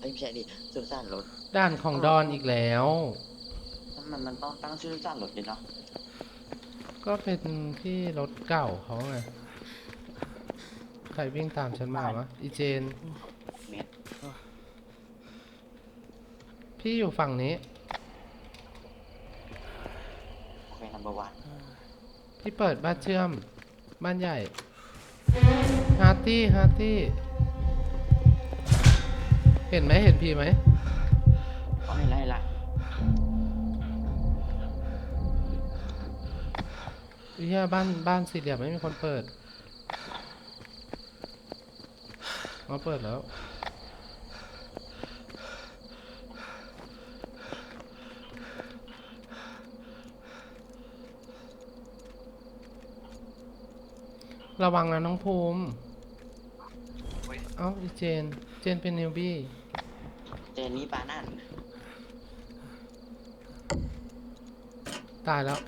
เอ้ยไม่ใช่ดิสุสานรถด่านของดอนอีกแล้วมันมันต้องตั้งชื่อสุสานรถดิเนาะก็เป็นที่รถเก่าเขาไง ใครวิ่งตามฉันมาวะอีเจน เมตรพี่อยู่ฝั่งนี้ โอเคนัมเบอร์วันที่เปิดบ้านเชื่อม บ้านใหญ่ ฮาร์ตี้ ฮาร์ตี้ เห็นไหมเห็นพี่ไหมเอาให้ไล่ละวิทยาบ้านบ้านสี่เหลี่ยมไม่มีคนเปิดมาเปิดแล้วระวังนะน้องภูมิ เอ้าอีเจน เจนเป็นนิวบี้เจนนี่ปานั่นตายแล้ว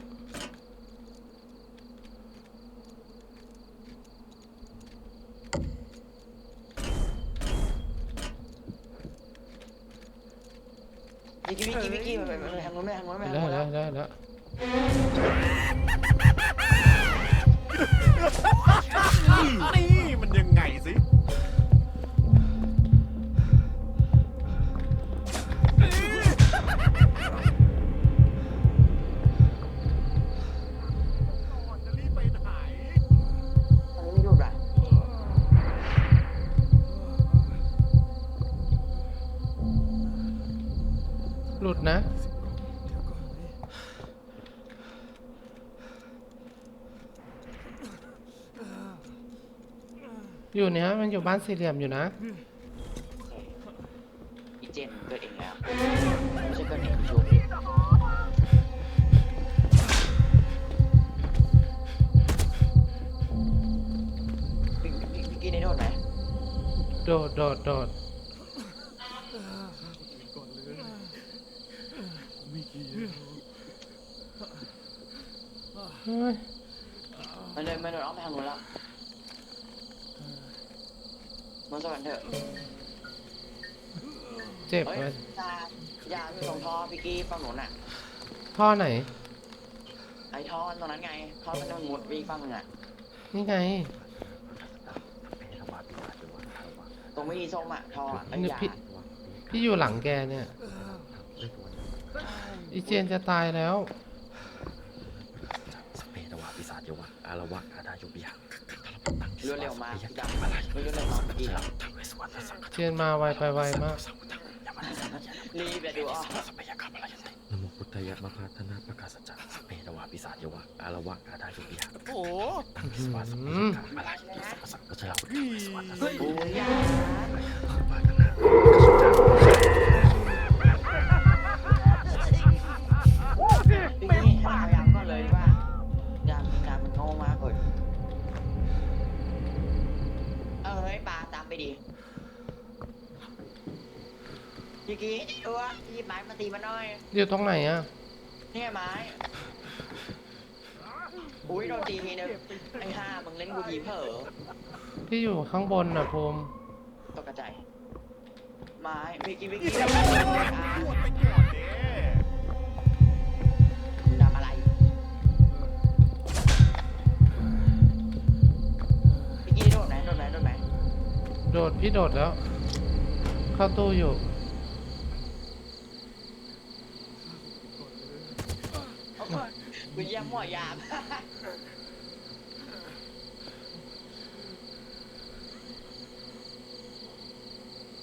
วิกกี้วิกกี้วิกกี้ไปไปไปทางนู้นไม่ทางนู้นไม่ทางได้นู้นแล้แล้ววได้แล้วนี่มันยังไงสิ อยู่เนี้ยมันอยู่บ้านสี่เหลี่ยมอยู่นะ อีเจนเกิดเองแล้วไม่ใช่เกิดเองชูผิดวิกวิกวิกกี้ได้โดนไหมโดดโดดโดดเฮ้ยมันเลยมันเดินออกไปทางนู้นแล้ว มันสวรรค์เถอะเจ็บเฮ้ยเลยยายาอยู่ตรงท่อพี่กี้ฝั่งนู้นอะ ท่อไหน ไอ้ท่อตรงนั้นไงท่อมันจะมุดไปอีกฝั่งหนึงอะ นี่ไงตรงไม่มีส้มอะท่ออะไอ้นี่ยาพี่พี่อยู่หลังแกเนี่ยอีเจนจะตายแล้ว สเปตวาปิศาจยวะอารวะอาดายุบิยะเร็วเร็วๆมาพี่ดำเร็วเร็วๆมาพี่ดทางเวสวรรณสังฆเจนมาไวไปไวมากสังฆังยามันสังฆังำรีบอย่าดูอะสเปยกาปลายันตินโมพุทธายะมะพาธนาปกาสัจจะสเปตวาปิศาจยวะอารวะอาดายุบิยะโอ้โหตังวิสวาสเปยกาปลายันติสัพพสังฆราวุฒเวสวรรณสังฆังโอ้ยยาปาธ พี่กี้ตัวหยิบไม้มาตีมันหน่อย อยู่ตรงไหนอะเนี่ยไม้ อุ้ยโดนตีทีนึงไอ้ห่ามึงเล่นกูทีเผลอพี่อยู่ข้างบนน่ะภูมิตกกระจายไม้วิกกี้วิกกี้ปวดไปก่อนเด้ดำอะไรวิกกี้โดดไหมโดดไหมโดดไหมโดดพี่โดดแล้ว เข้าตู้อยู่ กูเยี่ยมหัวยาม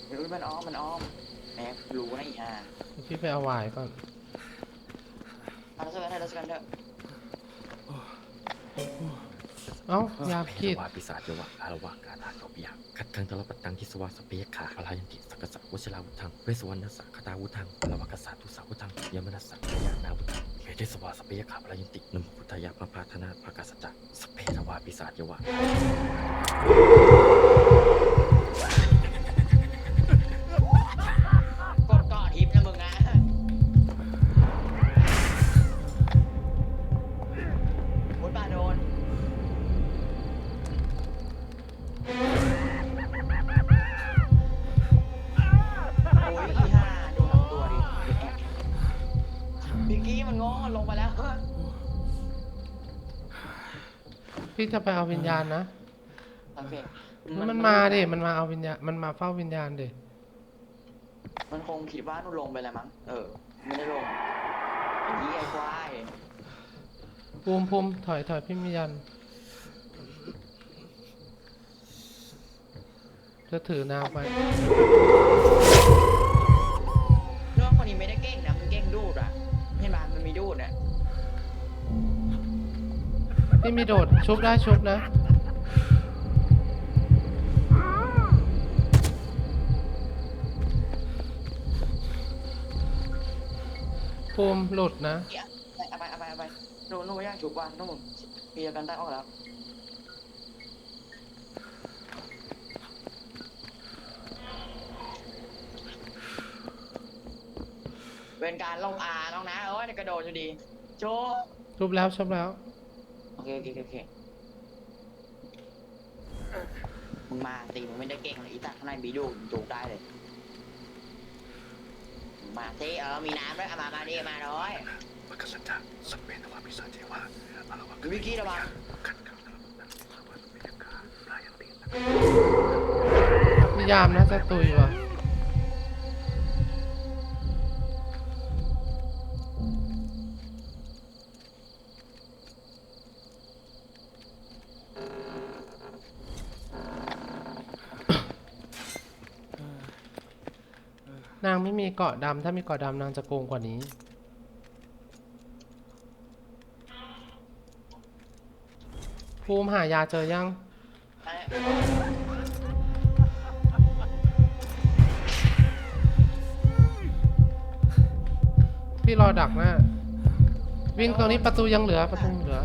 เดี๋ยวมันอ้อมมันอ้อมแหมรู้นะอีห่าพี่ไปเอาวายก่อน เอาแล้วสักกันเถอะแล้วสักกันเถอะ เอ้ายาสพิเปษตวาปิศาจยวะอารวะอาดายุบิยะคัดคังตลปัตตังทิสวาสเปยกาปลายันติสังฆสังวชิราวุธังเวสวรรณสังฆตาวุธังอารวะกษัตตุสาวุธังยมนัสสังขยานาวุธังเวทิสวาสเปยกาปลายันตินโมพุทธายะมะพาธนาปกาสัจจะสเปตวาปิศาจยวะ ลงไปแล้วพี่จะไปเอาวิญญาณนะ โอเคมันมาดิ มันมาเอาวิญญาณ มันมาเฝ้าวิญญาณดิมันคงคิดว่าหนูลงไปแล้วมั้ง เออ ไม่ได้ลงไอ้ยี่ไอ้ควายภูมิภูมิถอยถอยพี่มียัน จะถือนางไปเรื่องคนนี้ไม่ได้เก่งนะมันเก่งดูดอะ เนี่ยพี่มีโดดชุบได้ชุบนะภูมิหลุดนะ เอาไปเอาไปเอาไปหนูหนูไม่อยากฉุกว่าหนูมีกันได้ออกแล้ว เป็นการลงอาน้องนะเอ้ยเดี๋ยวกระโดดอยู่ดี โจชุบแล้วชุบแล้วโอเคโอเคโอเคโอเคมึงมาตีมึงไม่ได้เก่งเลยอีตาข้างในมีดูมึงจูกได้เลยมึงมาสิเออมีน้ำด้วยเอามามาดิมาน้อยมกสัจจะสัพเพนวาปิสัจเจวะอรวะวิกกี้ระวังขันธ์ขันธ์ขันธ์สวัสดิกาพรายันตินิยามน่าจะตุยว่ะ นางไม่มีเกาะดำถ้ามีเกาะดำนางจะโกงกว่านี้ภูมิหายาเจอยัง พี่รอดักหน้าวิ่งตรงนี้ประตูยังเหลือประตูเหลือ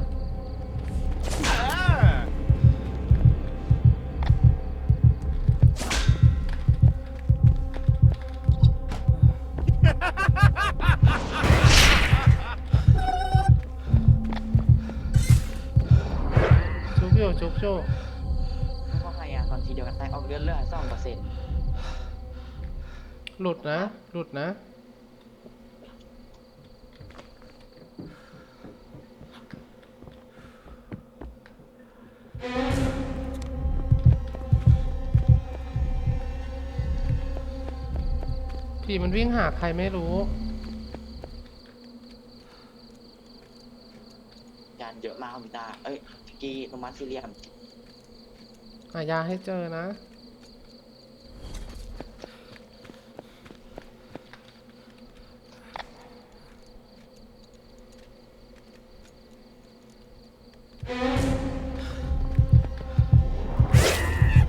จุบอยู่จุบอยู่เพราะใครอะตอนทีเดียวกันแต่ออกเลือดเลือดสองเปอร์เซ็นต์หลุดนะ หลุดนะ ผีมันวิ่งหาใครไม่รู้ยานเยอะมากคุณตาเอ้ย พิกกี้โนมัสซิเลียมหายาให้เจอนะ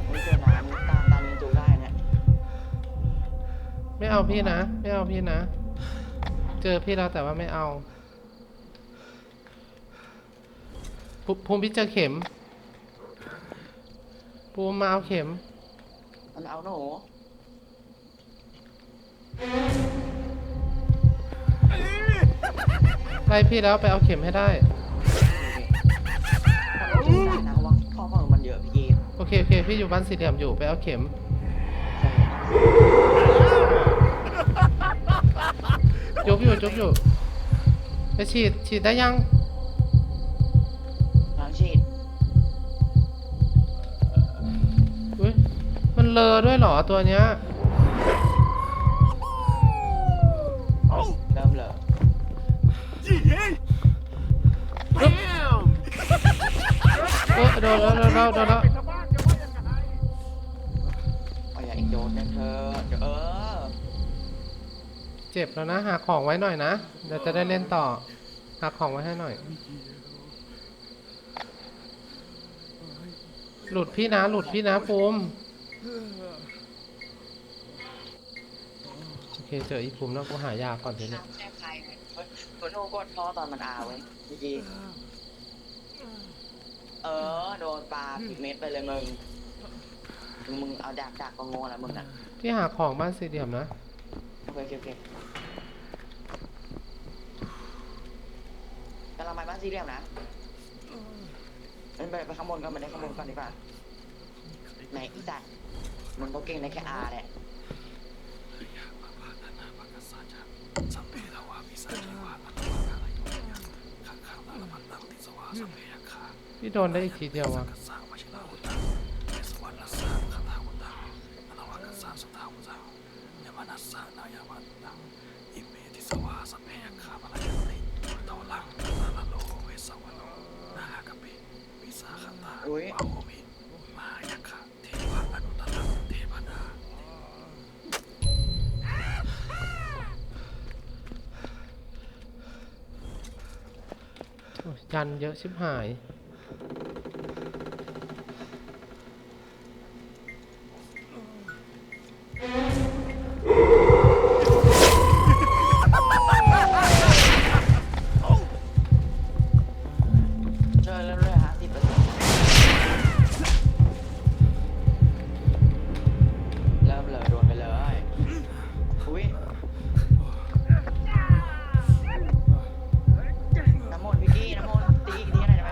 ไม่เจอน้ำตามตามยังจูได้เนี่ยไม่เอาพี่นะ ไม่เอาพี่นะ เจอพี่แล้วแต่ว่าไม่เอา ภูภูมิพี่เจอเข็ม ภูมิมาเอาเข็ม มันเอาหนูไล่พี่แล้วไปเอาเข็มให้ได้โอเคได้นะเพราะว่าข้อความมันเยอะพี่กี้โอเคโอเคพี่อยู่บ้านสี่เหลี่ยมอยู่ไปเอาเข็ม จุบอยู่จุบอยู่ไปฉีดฉีดได้ยัง เลอด้วยเหรอตัวเนี้ยเริ่มเลยยี่เฮ้ยแม่มเออโดนแล้วโดนแล้วโดนแล้วเป็นชาวบ้านจะว่ายังไงเอาอย่าอีกโดนนะเธอเดี๋ยวเออเจ็บแล้วนะ หาของไว้หน่อยนะ เดี๋ยวจะได้เล่นต่อ หาของไว้ให้หน่อย หลุดพี่นะ หลุดพี่นะภูมิ โอเคเจออีภูมิแล้วกูหายาก่อนทีเนี้ยน้ำแช่ใครเว้ยเฮ้ยกดโทรกดพ่อตอนมันอาเว้ยพี่กี้เออ โดนปลาพิกเม็ดไปเลยมึง มึงเอาดักดักก็งงแล้วมึงน่ะพี่หาของบ้านสี่เหลี่ยมนะ โอเคโอเคโอเคกำลังไปบ้านซีเรียมนะเอ้ยไปไปข้างบนก่อนไปได้ข้างบนก่อนดีกว่าไหนอีสัตว์ มันก็เก่งได้แค่อาแหละ พี่โดนได้อีกทีเดียวอะ ยันเยอะชิบหาย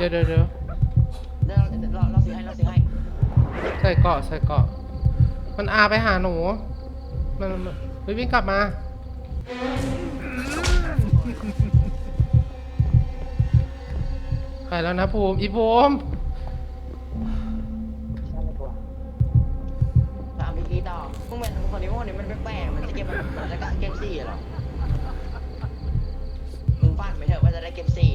เดี๋ยวเดี๋ยวเดี๋ยวเดี๋ยวเราเราซื้อให้เราซื้อให้ใส่เกาะใส่เกาะ มันอาไปหาหนู มันมันเฮ้ยวิ่งกลับมา ไปแล้วนะภูมิอีภูมิตามพี่กีต่อมึงเป็นคนนี้คนนี้มันแปลกๆมันจะเก็บมันมันจะเก็บสี่เหรอมึงฟันไปเถอะว่าจะได้เก็บสี่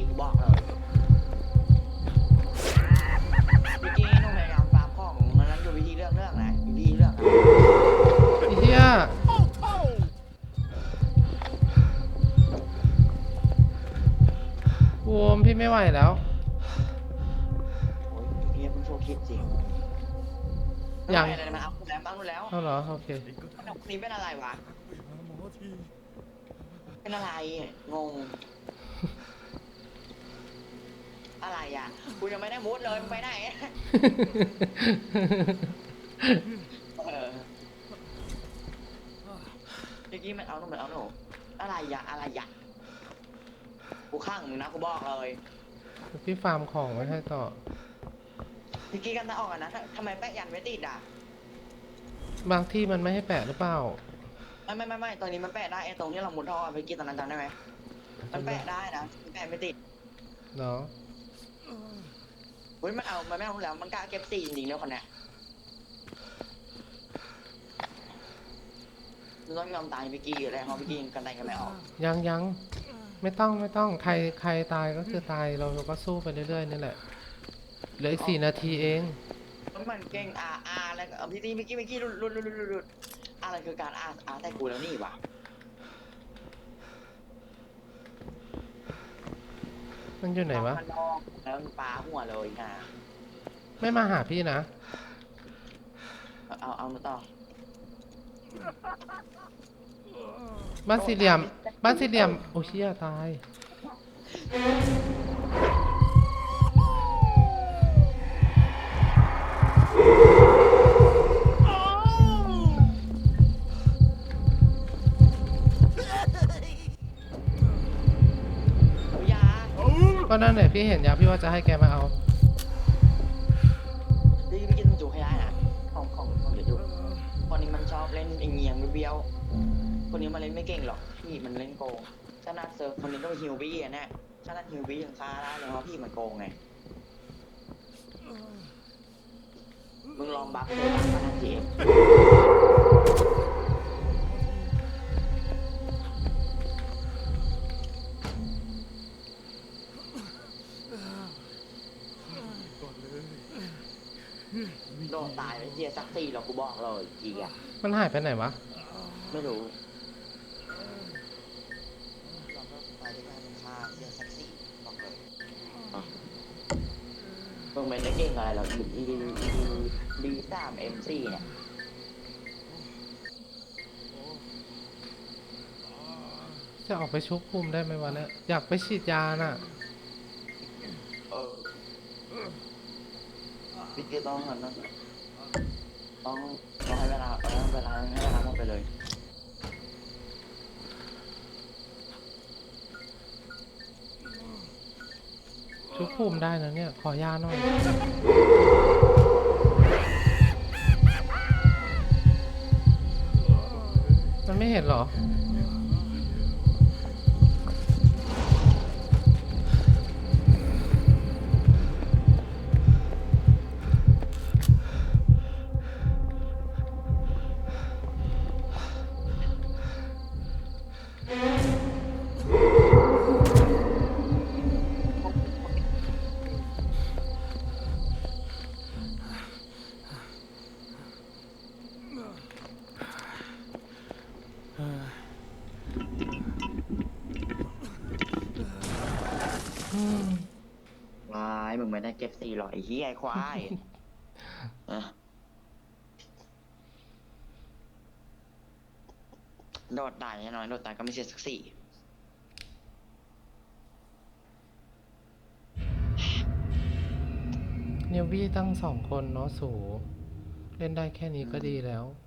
อาเหรอโอเคคนนี้เป็นอะไรวะ เป็นอะไร งง อะไรอะกูยังไม่ได้มูดเลยมึงไปไหนเออเมื่อกี้มันเอาหนูมันเอาหนูอะไรอย่าอะไรอย่ากูข้างมึงนะกูบอกเลยพี่ฟาร์มของไว้ให้ต่อเมื่อกี้กันตาออกอะนะททำไมแปะยันไม่ติดอะ บางที่มันไม่ให้แปะหรือเปล่า ไม่ไม่ไม่ไม่ตอนนี้มันแปะได้ไอ้ตรงที่เรามุดท่อเมื่อกี้ตอนนั้นจำได้ไหมมันแปะได้นะมันแปะไม่ติดเนาะเฮ้ยมันเอามันไม่เอาแล้วมันกล้าเก็บสี่จริงๆแล้วคนเนี้ยมันต้องยอมตายเมื่อกี้อยู่แล้วเพราะเมื่อกี้กันไดกันไม่ออกยังยังไม่ต้องไม่ต้องใครใครตายก็คือตายเราก็สู้ไปเรื่อยๆนี่แหละเหลืออีกสี่นาทีเอง มันเก่งอาอาแล้วก็เอาพี่ตีเมื่อกี้เมื่อกี้รุดรุดรุดรุดรุดอะไรคือการอาอาแต่กูแล้วนี่วะมันอยู่ไหนวะมันนอกแล้วมันปลาหัวเลยนะไม่มาหาพี่นะเอาเอาเอามาต่อบ้านสี่เหลี่ยม บ้านสี่เหลี่ยม โอ้เชี่ยตาย นั่นแหละพี่เห็นยาพี่ว่าจะให้แกมาเอา พี่เมื่กี้ต้องจูให้ได้นะของของของเดี๋ยวดูคนนี้มันชอบเล่นไอ้เงียงเบี้ยวๆคนนี้มันเล่นไม่เก่งหรอกพี่มันเล่นโกงชนะเซิร์ฟคนนี้ต้องฮิวบี้อะแน่ชนะฮิวบี้ยังฆ่าได้เลยเพราะพี่มันโกงไงมึงลองบัฟเซอร์บัฟมาทันที โดนตายไปเจียสักตีหรอกกูบอกเลยเจียมันหายไปไหนวะ ไม่รู้เราก็ไปด้วยกันเป็นค่าเจียสักสี่บอกเลยอะมึงไม่ได้เก่งอะไรหรอกดีดีดีดีสามเอ็มซีเนี่ยจะออกไปชุบภูมิได้ไหมวะเนี่ยอยากไปฉีดยาน่ะเออ พี่เกต้องหันนะต้องต้องให้เวลาต้องให้เวลาให้เวลาหมดไปเลยชุบภูมิได้นะเนี่ย ขอยาหน่อย มันไม่เห็นเหรอายมึงไม่ได้เก็บสี่หรอกไอ้เหี้ยไอ้ควายอะโดดได้แน่นอนโดดได้ก็ไม่เสียสักสี่เนววี่ตั้งสองคนเนาะสู เล่นได้แค่นี้ก็ดีแล้วอ